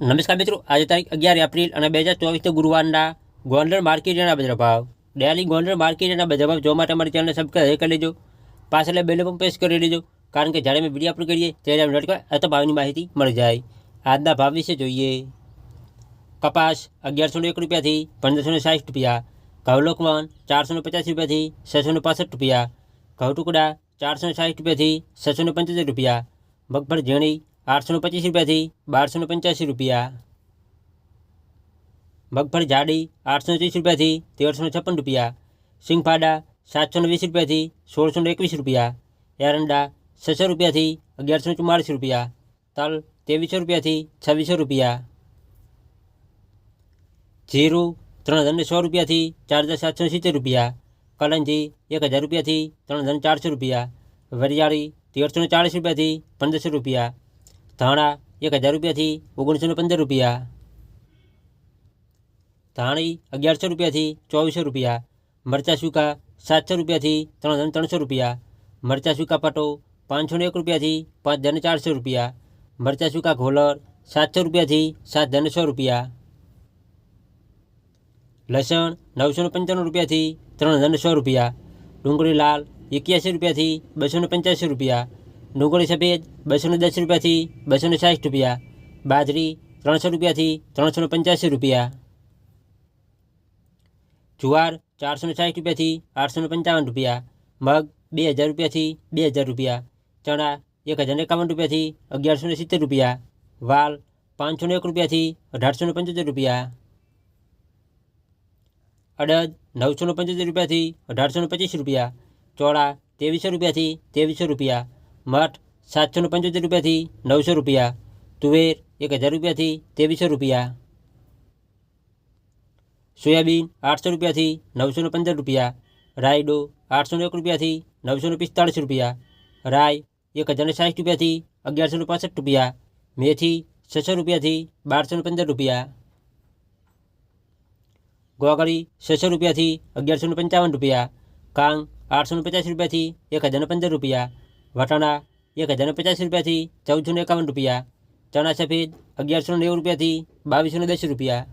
નમસ્કાર મિત્રો, આજે તારીખ અગિયાર એપ્રિલ અને બે હજાર ચોવીસથી ગુરુવારના ગોંડલ માર્કેટના બજાર ભાવ. ડેલી ગોંડલ માર્કેટના બજાર ભાવ. જોવા માટે અમારી ચેનલને સબસ્ક્રાઈબ કરી લેજો. પાછળ બેલ પણ પ્રેસ કરી લેજો. કારણ કે જ્યારે અમે વીડિયો અપલોડ કરીએ ત્યારે અમને નોટિફાય અથવા ભાવની માહિતી મળી જાય. આજના ભાવ વિશે જોઈએ. કપાસ અગિયારસો એક રૂપિયાથી પંદરસો સાઠ રૂપિયા. ઘઉં લોકવન ચારસો પચાસ રૂપિયાથી છસો પાસઠ રૂપિયા. ઘઉં ટુકડા ચારસો સાઠ રૂપિયાથી છસો પંચોતેર રૂપિયા. મગફળ ઝીણી આઠસો ને પચીસ રૂપિયાથી બારસો ને પંચ્યાસી રૂપિયા મગફળી જાડી આઠસો ને ત્રીસ રૂપિયાથી તેરસો ને છપ્પન રૂપિયા સિંગફાડા સાતસો ને વીસ રૂપિયાથી સોળસો ને એકવીસ રૂપિયા એરંડા છસો રૂપિયાથી અગિયારસો ને ચુમ્માળીસ રૂપિયા તલ ત્રેવીસો રૂપિયાથી છવ્વીસો રૂપિયા જીરું ત્રણ હજાર ને સો રૂપિયાથી ચાર હજાર સાતસો ને સિત્તેર રૂપિયા કલંજી એક હજાર રૂપિયાથી ત્રણ હજાર ચારસો રૂપિયા વરિયાળી તેરસો ને ચાળીસ રૂપિયાથી પંદરસો રૂપિયા ધાણા એક હજાર રૂપિયાથી ઓગણીસો ને પંદર રૂપિયા ધાણી અગિયારસો રૂપિયાથી ચોવીસો રૂપિયા મરચાં સૂકા સાતસો રૂપિયાથી ત્રણ હજાર ત્રણસો રૂપિયા મરચાં સૂકા પટો પાંચસો ને એક રૂપિયાથી પાંચ હજાર ને ચારસો રૂપિયા મરચાં સૂકા ઘોલર સાતસો રૂપિયાથી સાત હજાર ને સો રૂપિયા લસણ નવસો ને પંચાણું રૂપિયાથી ત્રણ હજાર ને સો રૂપિયા ડુંગળી લાલ એક્યાસી રૂપિયાથી બસો ને પંચ્યાસી રૂપિયા ડુંગળી સફેદ બસો ને દસ રૂપિયાથી બસો ને સાઠ રૂપિયા બાજરી ત્રણસો રૂપિયાથી ત્રણસો ને પંચ્યાસી રૂપિયા જુવાર ચારસો ને સાઠ રૂપિયાથી આઠસો ને પંચાવન રૂપિયા મગ બે હજાર રૂપિયાથી બે હજાર રૂપિયા ચણા એક હજાર એકાવન રૂપિયાથી અગિયારસો ને સિત્તેર રૂપિયા વાલ પાંચસો ને એક રૂપિયાથી અઢારસો ને પંચોતેર રૂપિયા અડદ નવસો ને પંચોતેર રૂપિયાથી અઢારસો ને પચીસ રૂપિયા ચોળા ત્રેવીસો રૂપિયાથી ત્રેવીસો રૂપિયા મઠ સાતસો ને પંચોતેર રૂપિયાથી નવસો રૂપિયા તુવેર એક હજાર રૂપિયાથી ત્રેવીસો રૂપિયા સોયાબીન આઠસો રૂપિયાથી નવસો ને પંદર રૂપિયા રાયડો આઠસો ને એક રૂપિયાથી નવસો ને પિસ્તાળીસ રૂપિયા રાય એક હજાર ને સાઠ રૂપિયાથી અગિયારસો ને પાસઠ રૂપિયા મેથી છસો રૂપિયાથી બારસો ને પંદર રૂપિયા ગોગળી છસો રૂપિયાથી અગિયારસો ને પંચાવન રૂપિયા કાંગ આઠસો ને પચાસ રૂપિયાથી એક હજાર ને પંદર રૂપિયા વટાણા એક હજાર ને પચાસ રૂપિયાથી ચૌદસો એકાવન રૂપિયા, ચણા સફેદ અગિયારસો નેવું રૂપિયાથી બાવીસો દસ રૂપિયા